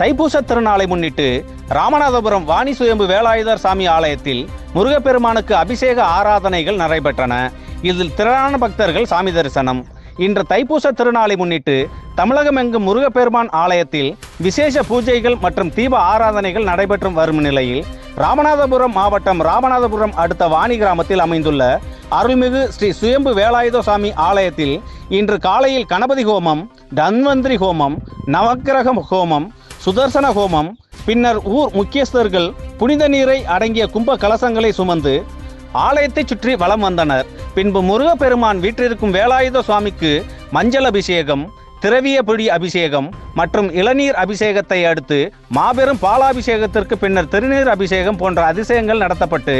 தைப்பூச திருநாளை முன்னிட்டு ராமநாதபுரம் வாணி சுயம்பு வேலாயுதர் சாமி ஆலயத்தில் முருகப்பெருமானுக்கு அபிஷேக ஆராதனைகள் நடைபெற்றன. இதில் திரளான பக்தர்கள் சாமி தரிசனம். இன்று தைப்பூச திருநாளை முன்னிட்டு தமிழகமெங்கும் முருகப்பெருமான் ஆலயத்தில் விசேஷ பூஜைகள் மற்றும் தீப ஆராதனைகள் நடைபெற்று வரும் நிலையில் ராமநாதபுரம் மாவட்டம் ராமநாதபுரம் அடுத்த வாணி கிராமத்தில் அமைந்துள்ள அருள்மிகு ஸ்ரீ சுயம்பு வேலாயுத சாமி ஆலயத்தில் இன்று காலையில் கணபதி ஹோமம் தன்வந்திரி ஹோமம் நவக்கிரக ஹோமம் சுதர்சன ஹோமம். பின்னர் ஊர் முக்கியஸ்தர்கள் புனித நீரை அடங்கிய கும்ப கலசங்களை சுமந்து ஆலயத்தை சுற்றி வலம் வந்தனர். பின்பு முருகப்பெருமான் வீற்றிருக்கும் வேலாயுத சுவாமிக்கு மஞ்சள் அபிஷேகம் திரவிய பிடி அபிஷேகம் மற்றும் இளநீர் அபிஷேகத்தை அடுத்து மாபெரும் பாலாபிஷேகத்திற்கு பின்னர் திருநீர் அபிஷேகம் போன்ற அதிசயங்கள் நடத்தப்பட்டு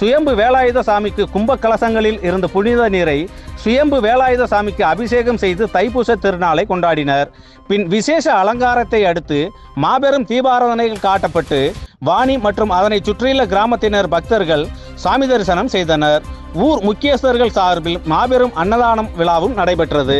சுயம்பு வேலாயுத சாமிக்கு கும்ப கலசங்களில் இருந்த புனித நீரை சுயம்பு வேலாயுத சாமிக்கு அபிஷேகம் செய்து தைப்பூச திருநாளை கொண்டாடினர். பின் விசேஷ அலங்காரத்தை அடுத்து மாபெரும் தீபாராதனைகள் காட்டப்பட்டு வாணி மற்றும் அதனை சுற்றியுள்ள கிராமத்தினர் பக்தர்கள் சாமி தரிசனம் செய்தனர். ஊர் முக்கியஸ்தர்கள் சார்பில் மாபெரும் அன்னதானம் விழாவும் நடைபெற்றது.